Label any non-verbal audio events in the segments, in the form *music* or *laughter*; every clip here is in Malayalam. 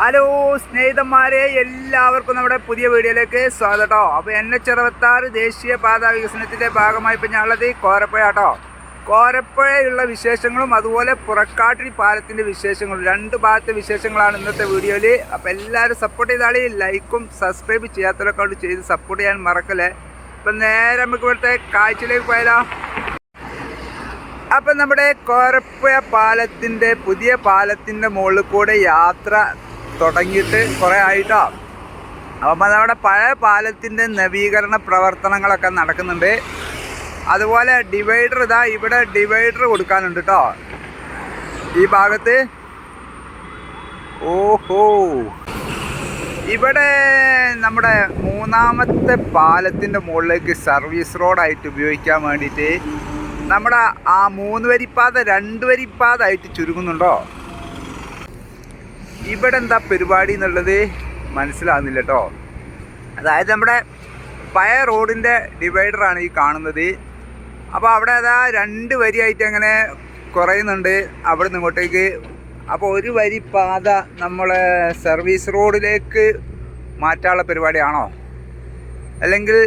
ഹലോ സ്നേഹിതന്മാരെ എല്ലാവർക്കും നമ്മുടെ പുതിയ വീഡിയോയിലേക്ക് സ്വാഗതം. കേട്ടോ അപ്പോൾ എൻ എച്ച് അറുപത്താറ് ദേശീയ പാത വികസനത്തിന്റെ ഭാഗമായി ഇപ്പം ഞാനുള്ളത് കോരപ്പുഴ കേട്ടോ കോരപ്പുഴയുള്ള വിശേഷങ്ങളും അതുപോലെ പുറക്കാട്ടിൽ പാലത്തിന്റെ വിശേഷങ്ങളും രണ്ട് ഭാഗത്തെ വിശേഷങ്ങളാണ് ഇന്നത്തെ വീഡിയോയിൽ അപ്പോൾ എല്ലാവരും സപ്പോർട്ട് ചെയ്താളി ലൈക്കും സബ്സ്ക്രൈബ് ചെയ്യാത്തവരൊക്കെ കൊണ്ട് ചെയ്ത് സപ്പോർട്ട് ചെയ്യാൻ മറക്കല്ലേ. അപ്പം നേരെ നമുക്ക് ഇവിടുത്തെ കാഴ്ചയിലേക്ക് പോയാലോ. അപ്പം നമ്മുടെ കോരപ്പുഴ പാലത്തിന്റെ പുതിയ പാലത്തിന്റെ മുകളിൽ കൂടെ യാത്ര തുടങ്ങിയിട്ട് കുറേ ആയിട്ടോ. അപ്പം അതവിടെ പഴയ പാലത്തിന്റെ നവീകരണ പ്രവർത്തനങ്ങളൊക്കെ നടക്കുന്നുണ്ട്. അതുപോലെ ഡിവൈഡർ ഇതാ ഇവിടെ ഡിവൈഡർ കൊടുക്കാനുണ്ട് കേട്ടോ ഈ ഭാഗത്ത്. ഓഹോ. ഇവിടെ നമ്മുടെ മൂന്നാമത്തെ പാലത്തിന്റെ മുകളിലേക്ക് സർവീസ് റോഡായിട്ട് ഉപയോഗിക്കാൻ വേണ്ടിയിട്ട് നമ്മുടെ ആ മൂന്ന് വരിപ്പാത രണ്ട് വരിപ്പാതായിട്ട് ചുരുങ്ങുന്നുണ്ടോ? ഇവിടെ എന്താ പരിപാടി എന്നുള്ളത് മനസ്സിലാകുന്നില്ല കേട്ടോ. അതായത് നമ്മുടെ പഴയ റോഡിന്റെ ഡിവൈഡറാണ് ഈ കാണുന്നത്. അപ്പോൾ അവിടെ അതാ രണ്ട് വരിയായിട്ട് അങ്ങനെ കുറയുന്നുണ്ട്. അവിടെ നിന്ന് ഇങ്ങോട്ടേക്ക്. അപ്പോൾ ഒരു വരി പാത നമ്മളെ സർവീസ് റോഡിലേക്ക് മാറ്റാനുള്ള പരിപാടിയാണോ? അല്ലെങ്കിൽ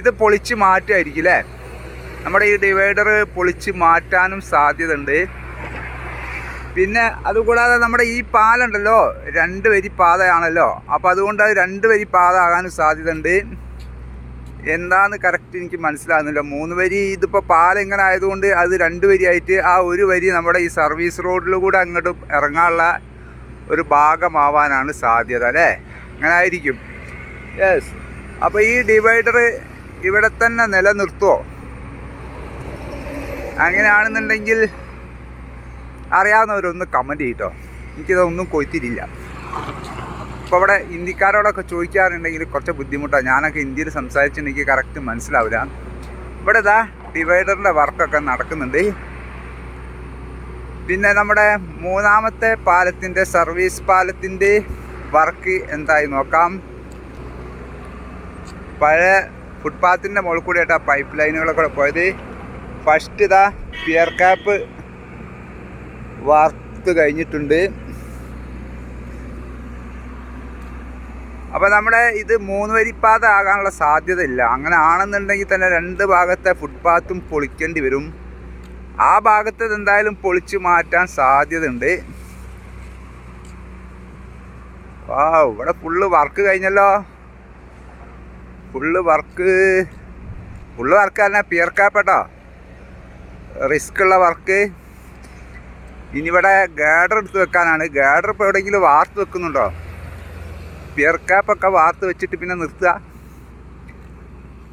ഇത് പൊളിച്ച് മാറ്റുമായിരിക്കും അല്ലേ? നമ്മുടെ ഈ ഡിവൈഡർ പൊളിച്ച് മാറ്റാനും സാധ്യതയുണ്ട്. പിന്നെ അതുകൂടാതെ നമ്മുടെ ഈ പാലുണ്ടല്ലോ രണ്ട് വരി പാതയാണല്ലോ. അപ്പോൾ അതുകൊണ്ട് അത് രണ്ട് വരി പാത ആകാനും സാധ്യതയുണ്ട്. എന്താന്ന് കറക്റ്റ് എനിക്ക് മനസ്സിലാകുന്നില്ല. മൂന്ന് വരി ഇതിപ്പോൾ പാലം ഇങ്ങനെ ആയതുകൊണ്ട് അത് രണ്ട് വരി ആയിട്ട് ആ ഒരു വരി നമ്മുടെ ഈ സർവീസ് റോഡിൽ കൂടെ അങ്ങോട്ട് ഇറങ്ങാനുള്ള ഒരു ഭാഗമാവാനാണ് സാധ്യത അല്ലേ? അങ്ങനെ ആയിരിക്കും. യെസ് അപ്പോൾ ഈ ഡിവൈഡർ ഇവിടെ തന്നെ നിലനിർത്തുമോ അങ്ങനെയാണെന്നുണ്ടെങ്കിൽ അറിയാവുന്നവരൊന്ന് കമന്റ് ചെയ്യട്ടോ എനിക്കിതൊന്നും കൊയ്ത്തിരില്ല അപ്പോൾ അവിടെ ഹിന്ദിക്കാരോടൊക്കെ ചോദിക്കാറുണ്ടെങ്കിൽ കുറച്ച് ബുദ്ധിമുട്ടാണ് ഞാനൊക്കെ ഹിന്ദിയിൽ സംസാരിച്ചിട്ടുണ്ടെങ്കിൽ കറക്റ്റ് മനസ്സിലാവില്ല. ഇവിടെ ഇതാ ഡിവൈഡറിന്റെ വർക്കൊക്കെ നടക്കുന്നുണ്ട്. പിന്നെ നമ്മുടെ മൂന്നാമത്തെ പാലത്തിന്റെ സർവീസ് പാലത്തിന്റെ വർക്ക് എന്തായി നോക്കാം. പഴയ ഫുട്പാത്തിന്റെ മുകളിൽ കൂടിയായിട്ടാണ് പൈപ്പ് ലൈനുകളൊക്കെ പോയത്. ഫസ്റ്റ് ഇതാ പിയർ ക്യാപ്പ് വാർത്ത് കഴിഞ്ഞിട്ടുണ്ട്. അപ്പോൾ നമ്മുടെ ഇത് മൂന്ന് വരിപ്പാത ആകാനുള്ള സാധ്യത ഇല്ല അങ്ങനെ ആണെന്നുണ്ടെങ്കിൽ തന്നെ രണ്ട് ഭാഗത്തെ ഫുട്പാത്തും പൊളിക്കേണ്ടി വരും. ആ ഭാഗത്ത് എന്തായാലും പൊളിച്ചു മാറ്റാൻ സാധ്യതയുണ്ട്. ആ ഇവിടെ ഫുള്ള് വർക്ക് കഴിഞ്ഞല്ലോ. ഫുള്ള് വർക്ക് ഫുള്ള് വർക്ക് തന്നെ പിയർക്കാപ്പെട്ടോ റിസ്ക് ഉള്ള വർക്ക് ഇനി ഇവിടെ ഗാഡർ എടുത്ത് വെക്കാനാണ്. ഗാഡർ ഇപ്പോൾ എവിടെയെങ്കിലും വാർത്ത് വെക്കുന്നുണ്ടോ? പിയർ ക്യാപ്പൊക്കെ വാർത്ത് വെച്ചിട്ട് പിന്നെ നിർത്തുക.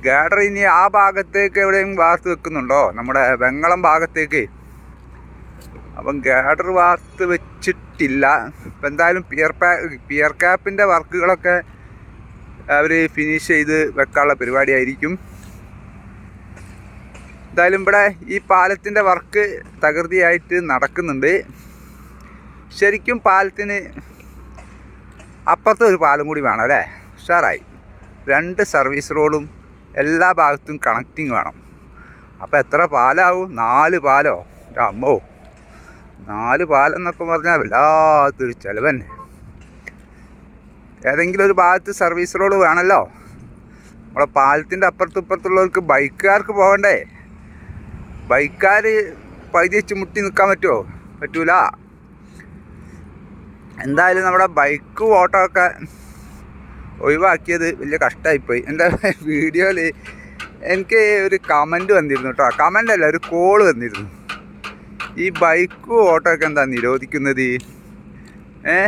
ഗാഡർ ഇനി ആ ഭാഗത്തേക്ക് എവിടെയും വാർത്ത് വെക്കുന്നുണ്ടോ? നമ്മുടെ വെങ്ങളം ഭാഗത്തേക്ക്. അപ്പം ഗാഡർ വാർത്ത് വെച്ചിട്ടില്ല. ഇപ്പം എന്തായാലും പിയർ പാ പിയർ വർക്കുകളൊക്കെ അവർ ഫിനിഷ് ചെയ്ത് വെക്കാനുള്ള പരിപാടിയായിരിക്കും. എന്തായാലും ഇവിടെ ഈ പാലത്തിന്റെ വർക്ക് തകൃതിയായിട്ട് നടക്കുന്നുണ്ട്. ശരിക്കും പാലത്തിന് അപ്പുറത്തെ ഒരു പാലം കൂടി വേണം അല്ലേ? ഉഷാറായി. രണ്ട് സർവീസ് റോഡും എല്ലാ ഭാഗത്തും കണക്റ്റിംഗ് വേണം. അപ്പോൾ എത്ര പാലാവും? നാല് പാലോ? അമ്മോ. നാല് പാലം എന്നൊക്കെ പറഞ്ഞാൽ വല്ലാത്തൊരു ചിലവൻ ഏതെങ്കിലും ഒരു ഭാഗത്ത് സർവീസ് റോഡ് വേണമല്ലോ നമ്മളെ പാലത്തിന്റെ അപ്പുറത്തും ഇപ്പുറത്തുള്ളവർക്ക് ബൈക്കുകാർക്ക് പോകണ്ടേ? ബൈക്കാർ പകുതി വെച്ച് മുട്ടി നിൽക്കാൻ പറ്റുമോ പറ്റൂല. എന്തായാലും നമ്മുടെ ബൈക്ക് ഓട്ടോ ഒക്കെ ഒഴിവാക്കിയത് വലിയ കഷ്ടമായിപ്പോയി എന്റെ വീഡിയോയിൽ എനിക്ക് ഒരു കമന്റ് വന്നിരുന്നു കേട്ടോ കമന്റ് അല്ല ഒരു കോൾ വന്നിരുന്നു. ഈ ബൈക്ക് ഓട്ടോ ഒക്കെ എന്താ നിരോധിക്കുന്നത്? ഏ?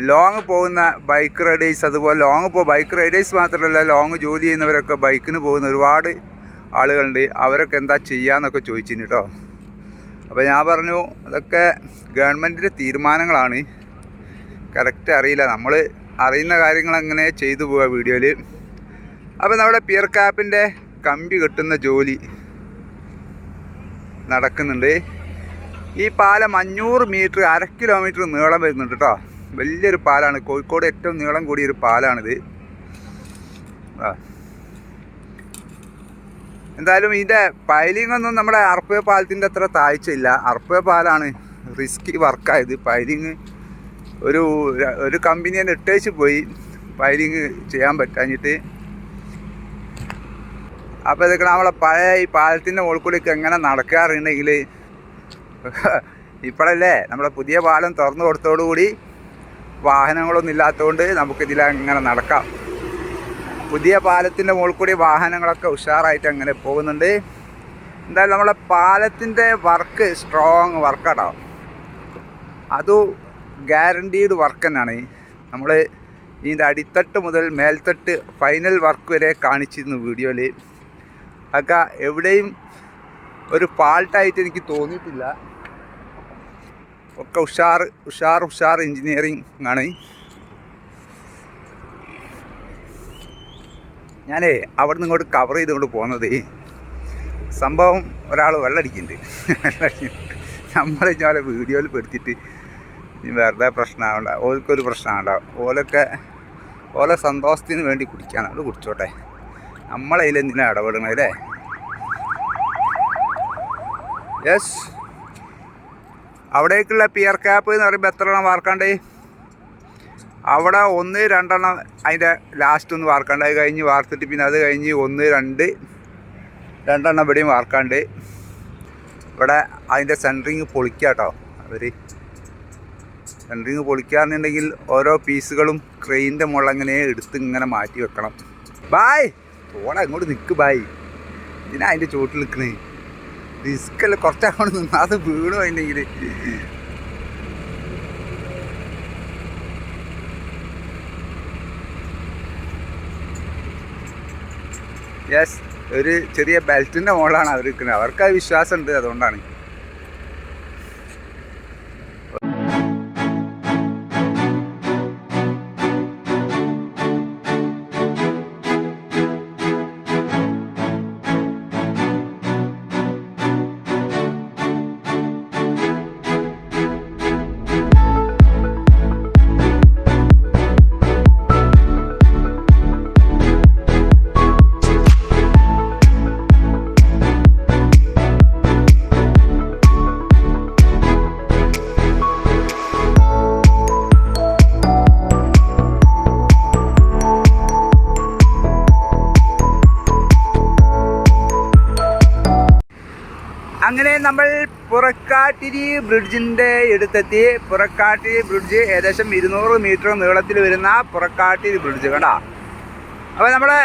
ലോങ് പോകുന്ന ബൈക്ക് റൈഡേഴ്സ് അതുപോലെ ലോങ് പോ ബൈക്ക് റൈഡേഴ്സ് മാത്രമല്ല ലോങ് ജോലി ചെയ്യുന്നവരൊക്കെ ബൈക്കിന് പോകുന്ന ഒരുപാട് ആളുകളുണ്ട് അവരൊക്കെ എന്താ ചെയ്യാന്നൊക്കെ ചോദിച്ചിന് കേട്ടോ അപ്പോൾ ഞാൻ പറഞ്ഞു അതൊക്കെ ഗവൺമെന്റിന്റെ തീരുമാനങ്ങളാണ്. കറക്റ്റ് അറിയില്ല. നമ്മൾ അറിയുന്ന കാര്യങ്ങൾ അങ്ങനെ ചെയ്തു പോവുക വീഡിയോയിൽ അപ്പോൾ നമ്മുടെ പിയർ ക്യാപ്പിന്റെ കമ്പി കെട്ടുന്ന ജോലി നടക്കുന്നുണ്ട്. ഈ പാലം അഞ്ഞൂറ് മീറ്റർ അര കിലോമീറ്റർ നീളം വരുന്നുണ്ട് കേട്ടോ വലിയൊരു പാലാണ്. കോഴിക്കോട് ഏറ്റവും നീളം കൂടിയൊരു പാലാണിത്. ആ. എന്തായാലും ഇതിന്റെ പൈലിംഗ് ഒന്നും നമ്മുടെ അർപ്പയ പാലത്തിന്റെ അത്ര താഴ്ചയില്ല. അർപ്പയ പാലാണ് റിസ്കി വർക്കായത് പൈലിങ് ഒരു ഒരു കമ്പനി തന്നെ ഇട്ടേച്ച് പോയി. പൈലിങ് ചെയ്യാൻ പറ്റാഞ്ഞിട്ട്. അപ്പോൾ ഇതൊക്കെ നമ്മളെ പഴയ ഈ പാലത്തിന്റെ മുകളിൽ എങ്ങനെ നടക്കാറുണ്ടെങ്കിൽ *laughs* ഇപ്പോഴല്ലേ നമ്മുടെ പുതിയ പാലം തുറന്നു കൊടുത്തോടുകൂടി വാഹനങ്ങളൊന്നും ഇല്ലാത്തതുകൊണ്ട് നമുക്കിതിലങ്ങനെ നടക്കാം. പുതിയ പാലത്തിന്റെ മുകളിൽ കൂടി വാഹനങ്ങളൊക്കെ ഉഷാറായിട്ട് അങ്ങനെ പോകുന്നുണ്ട്. എന്തായാലും നമ്മളെ പാലത്തിന്റെ വർക്ക് സ്ട്രോങ് വർക്കാട്ടോ അത് ഗ്യാരണ്ടീഡ് വർക്ക് തന്നെയാണ്. നമ്മൾ ഇതിന്റെ അടിത്തട്ട് മുതൽ മേൽത്തട്ട് ഫൈനൽ വർക്ക് വരെ കാണിച്ചിരുന്നു വീഡിയോയിൽ ഒക്കെ എവിടെയും ഒരു ഫാൾട്ടായിട്ട് എനിക്ക് തോന്നിയിട്ടില്ല. ഒക്കെ ഉഷാർ ഉഷാർ ഉഷാർ എഞ്ചിനീയറിംഗ് ആണ്. ഞാനേ അവിടെ നിന്ന് ഇങ്ങോട്ട് കവർ ചെയ്തുകൊണ്ട് പോകുന്നത് സംഭവം ഒരാൾ വെള്ളടിക്കുന്നുണ്ട്. നമ്മൾ ഞാൻ വീഡിയോയിൽ പെടുത്തിയിട്ട് ഇനി വെറുതെ പ്രശ്നമാവണ്ട ഓൽക്കൊരു പ്രശ്നമാവണ്ട ഓലൊക്കെ ഓലെ സന്തോഷത്തിന് വേണ്ടി കുടിക്കാണ് അത് കുടിച്ചോട്ടെ. നമ്മളതിൽ എന്തിനാണ് ഇടപെടണത് അല്ലേ? യെസ് അവിടേക്കുള്ള പിയർ ക്യാപ്പ് എന്ന് പറയുമ്പോൾ എത്ര എണ്ണം വാർക്കാണ്ട് അവിടെ ഒന്ന് രണ്ടെണ്ണം അതിന്റെ ലാസ്റ്റ് ഒന്ന് വാർക്കാണ്ട്. അത് കഴിഞ്ഞ് വാർത്തിട്ട് പിന്നെ അത് കഴിഞ്ഞ് ഒന്ന് രണ്ട് രണ്ടെണ്ണം ഇവിടെയും വാർക്കാണ്ട്. ഇവിടെ അതിന്റെ സെന്ററിങ് പൊളിക്കുക കേട്ടോ അവർ സെന്ററിങ് പൊളിക്കാന്നുണ്ടെങ്കിൽ ഓരോ പീസുകളും ക്രെയിന്റെ മുളങ്ങനെ എടുത്ത് ഇങ്ങനെ മാറ്റി വെക്കണം. ബായ് തോടെ അങ്ങോട്ട് നിൽക്ക് ബായ് ഇതിനാ അതിന്റെ ചുവട്ടിൽ നിൽക്കണേ? റിസ്കല്ല കുറച്ചങ്ങോട്ട് അത് വീണു അതിനെങ്കിൽ യെസ് ഒരു ചെറിയ ബെൽറ്റിന്റെ മുകളിലാണ് അവർ നിൽക്കുന്നത് അവർക്ക് വിശ്വാസമുണ്ട് അതുകൊണ്ടാണ്. പുറക്കാട്ടിരി ബ്രിഡ്ജിന്റെ അടുത്തെത്തി. പുറക്കാട്ടിരി ബ്രിഡ്ജ് ഏകദേശം ഇരുന്നൂറ് മീറ്റർ നീളത്തിൽ വരുന്ന പുറക്കാട്ടിരി ബ്രിഡ്ജ് കണ്ടാ. അപ്പോൾ നമ്മുടെ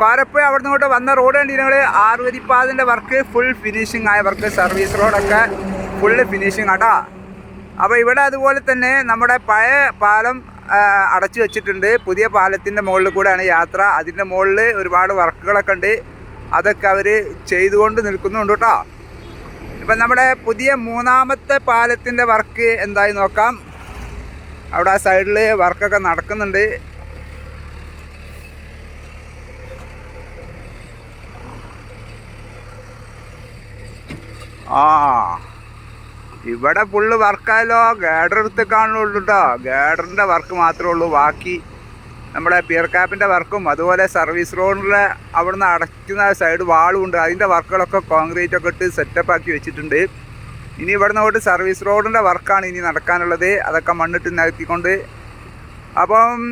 പാരപ്പുഴ അവിടെ നിന്നോട്ട് വന്ന റോഡ് കണ്ടിരുന്നത് ആറുവരിപ്പാതിന്റെ വർക്ക് ഫുൾ ഫിനിഷിംഗ് ആയ വർക്ക് സർവീസ് റോഡൊക്കെ ഫുള്ള് ഫിനിഷിംഗ് ആട്ടാ അപ്പോൾ ഇവിടെ അതുപോലെ തന്നെ നമ്മുടെ പഴയ പാലം അടച്ചു വെച്ചിട്ടുണ്ട്. പുതിയ പാലത്തിന്റെ മുകളിൽ കൂടെയാണ് യാത്ര. അതിന്റെ മുകളിൽ ഒരുപാട് വർക്കുകളൊക്കെ ഉണ്ട്. അതൊക്കെ അവർ ചെയ്തുകൊണ്ട് നിൽക്കുന്നുണ്ട് കേട്ടോ. ഇപ്പം നമ്മുടെ പുതിയ മൂന്നാമത്തെ പാലത്തിന്റെ വർക്ക് എന്തായി നോക്കാം. അവിടെ ആ സൈഡിൽ വർക്കൊക്കെ നടക്കുന്നുണ്ട്. ആ ഇവിടെ ഫുള്ള് വർക്കായാലോ ഗേഡർ എടുത്ത് കാണുള്ളൂ കേട്ടോ. ഗേഡറിന്റെ വർക്ക് മാത്രമേ ഉള്ളൂ. ബാക്കി നമ്മുടെ പിയർ ക്യാപ്പിന്റെ വർക്കും അതുപോലെ സർവീസ് റോഡിലെ അവിടുന്ന് അടയ്ക്കുന്ന സൈഡ് വാളും ഉണ്ട്. അതിന്റെ വർക്കുകളൊക്കെ കോൺക്രീറ്റ് ഒക്കെ ഇട്ട് സെറ്റപ്പ് ആക്കി വെച്ചിട്ടുണ്ട്. ഇനി ഇവിടുന്ന് തൊട്ട് സർവീസ് റോഡിന്റെ വർക്കാണ് ഇനി നടക്കാനുള്ളത്. അതൊക്കെ മണ്ണിട്ട് നിരത്തിക്കൊണ്ട് അപ്പം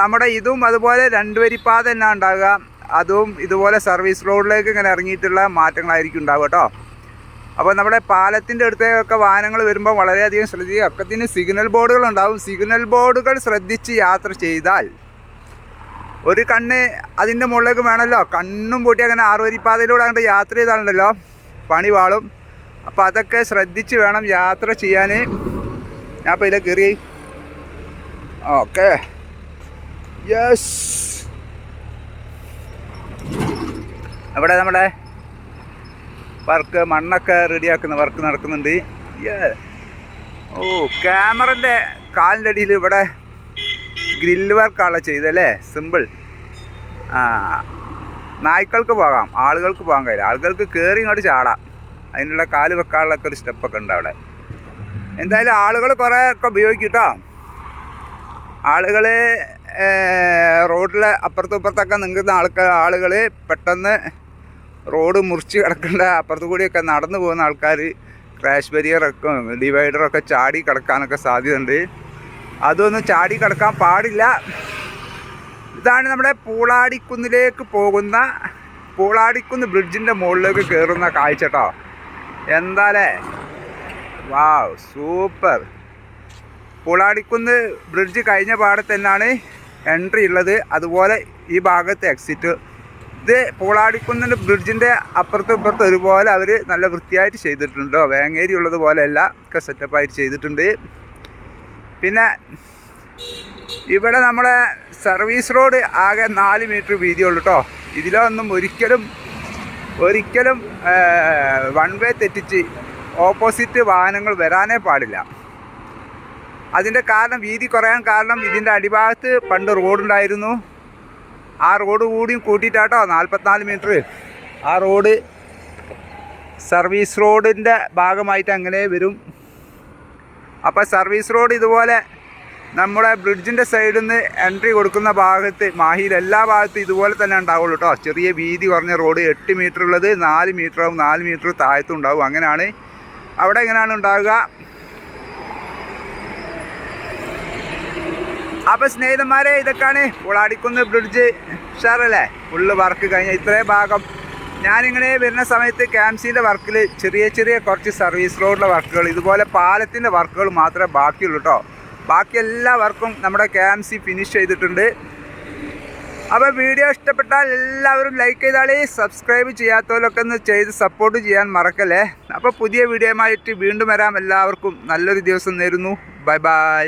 നമ്മുടെ ഇതും അതുപോലെ രണ്ട് വരിപ്പാത തന്നെ ഉണ്ടാകുക അതും ഇതുപോലെ സർവീസ് റോഡിലേക്ക് ഇങ്ങനെ ഇറങ്ങിയിട്ടുള്ള മാറ്റങ്ങളായിരിക്കും ഉണ്ടാവുക കേട്ടോ. അപ്പോൾ നമ്മുടെ പാലത്തിന്റെ അടുത്തേക്കൊക്കെ വാഹനങ്ങൾ വരുമ്പോൾ വളരെയധികം ശ്രദ്ധിക്കുക. ഒക്കത്തിന് സിഗ്നൽ ബോർഡുകൾ ഉണ്ടാവും. സിഗ്നൽ ബോർഡുകൾ ശ്രദ്ധിച്ച് യാത്ര ചെയ്താൽ ഒരു കണ്ണ് അതിന്റെ മുകളിലേക്ക് വേണമല്ലോ. കണ്ണും പൂട്ടി അങ്ങനെ ആറുവരിപ്പാതയിലൂടെ അങ്ങോട്ട് യാത്ര ചെയ്താണല്ലോ പണി വാളും. അപ്പോൾ അതൊക്കെ ശ്രദ്ധിച്ച് വേണം യാത്ര ചെയ്യാൻ ഞാൻ ഇപ്പോൾ ഇതിലേക്ക് കയറി. ഓക്കെ. യെസ് അവിടെ നമ്മുടെ വർക്ക് മണ്ണൊക്കെ റെഡിയാക്കുന്ന വർക്ക് നടക്കുന്നുണ്ട്. ഓ ക്യാമറന്റെ കാലിന്റെ അടിയിൽ ഇവിടെ ഗ്രില്ല് വർക്കാണല്ലോ ചെയ്തല്ലേ? സിമ്പിൾ ആ നായ്ക്കൾക്ക് പോകാം. ആളുകൾക്ക് പോകാൻ കഴിയില്ല. ആളുകൾക്ക് കയറി ഇങ്ങോട്ട് ചാടാം. അതിനുള്ള കാൽ വെക്കാനുള്ളൊക്കെ ഒരു സ്റ്റെപ്പൊക്കെ ഉണ്ട് അവിടെ. എന്തായാലും ആളുകൾ കുറേ ഒക്കെ ഉപയോഗിക്കും കേട്ടോ ആളുകൾ റോഡിലെ അപ്പുറത്തും ഇപ്പുറത്തൊക്കെ നിൽക്കുന്ന ആൾക്കാർ ആളുകൾ പെട്ടെന്ന് റോഡ് മുറിച്ച് കിടക്കേണ്ട അപ്പുറത്തു കൂടിയൊക്കെ നടന്നു പോകുന്ന ആൾക്കാർ ക്രാഷ് ബരിയറൊക്കെ ഡിവൈഡറൊക്കെ ചാടി കിടക്കാനൊക്കെ സാധ്യതയുണ്ട്. അതൊന്നും ചാടി കിടക്കാൻ പാടില്ല. ഇതാണ് നമ്മുടെ പൂളാടിക്കുന്നിലേക്ക് പോകുന്ന പൂളാടിക്കുന്ന് ബ്രിഡ്ജിന്റെ മുകളിലേക്ക് കയറുന്ന കാഴ്ച കേട്ടോ എന്താലേ? Wow super. പൂളാടിക്കുന്ന് ബ്രിഡ്ജ് കഴിഞ്ഞ പാടെ തന്നെയാണ് എൻട്രി ഉള്ളത്. അതുപോലെ ഈ ഭാഗത്ത് എക്സിറ്റ്. ഇത് പൂളാടിക്കുന്നിന്റെ ബ്രിഡ്ജിന്റെ അപ്പുറത്തും ഇപ്പുറത്തും ഒരുപോലെ അവർ നല്ല വൃത്തിയായിട്ട് ചെയ്തിട്ടുണ്ടോ. വേങ്ങേരി ഉള്ളത് പോലെയല്ല ഒക്കെ സെറ്റപ്പായിട്ട് ചെയ്തിട്ടുണ്ട്. പിന്നെ ഇവിടെ നമ്മുടെ സർവീസ് റോഡ് ആകെ നാല് മീറ്റർ വീതിയുള്ളൂ കേട്ടോ ഇതിലൊന്നും ഒരിക്കലും ഒരിക്കലും വൺ വേ തെറ്റിച്ച് ഓപ്പോസിറ്റ് വാഹനങ്ങൾ വരാനേ പാടില്ല. അതിന്റെ കാരണം വീതി കുറയാൻ കാരണം ഇതിന്റെ അടിഭാഗത്ത് പണ്ട് റോഡുണ്ടായിരുന്നു ആ റോഡ് കൂടിയും കൂട്ടിയിട്ടാട്ടോ നാൽപ്പത്തിനാല് മീറ്റർ. ആ റോഡ് സർവീസ് റോഡിന്റെ ഭാഗമായിട്ട് അങ്ങനെ വരും. അപ്പോൾ സർവീസ് റോഡ് ഇതുപോലെ നമ്മുടെ ബ്രിഡ്ജിന്റെ സൈഡിൽ നിന്ന് എൻട്രി കൊടുക്കുന്ന ഭാഗത്ത് മാഹിയിൽ എല്ലാ ഭാഗത്തും ഇതുപോലെ തന്നെ ഉണ്ടാവുള്ളൂ കേട്ടോ ചെറിയ വീതി കുറഞ്ഞ റോഡ് എട്ട് മീറ്റർ ഉള്ളത് നാല് മീറ്റർ ആവും നാല് മീറ്റർ താഴത്തും ഉണ്ടാവും. അങ്ങനെയാണ്. അവിടെ എങ്ങനെയാണ് ഉണ്ടാവുക? അപ്പോൾ സ്നേഹിതന്മാരെ ഇതൊക്കെയാണ് ഉളാടിക്കുന്ന് ബ്രിഡ്ജ് ഉഷാറല്ലേ? ഫുള്ള് വർക്ക് കഴിഞ്ഞ. ഇത്രയും ഭാഗം ഞാനിങ്ങനെ വരുന്ന സമയത്ത് ക്യാംസിന്റെ വർക്കിൽ ചെറിയ ചെറിയ കുറച്ച് സർവീസ് റോഡിലെ വർക്കുകൾ ഇതുപോലെ പാലത്തിന്റെ വർക്കുകൾ മാത്രമേ ബാക്കിയുള്ളൂ കേട്ടോ ബാക്കി എല്ലാ വർക്കും നമ്മുടെ ക്യാംസി ഫിനിഷ് ചെയ്തിട്ടുണ്ട്. അപ്പോൾ വീഡിയോ ഇഷ്ടപ്പെട്ടാൽ എല്ലാവരും ലൈക്ക് ചെയ്താളേ സബ്സ്ക്രൈബ് ചെയ്യാത്തവരൊക്കെ ഒന്ന് ചെയ്ത് സപ്പോർട്ട് ചെയ്യാൻ മറക്കല്ലേ? അപ്പോൾ പുതിയ വീഡിയോയുമായിട്ട് വീണ്ടും വരാം. എല്ലാവർക്കും നല്ലൊരു ദിവസം നേരുന്നു. Bye bye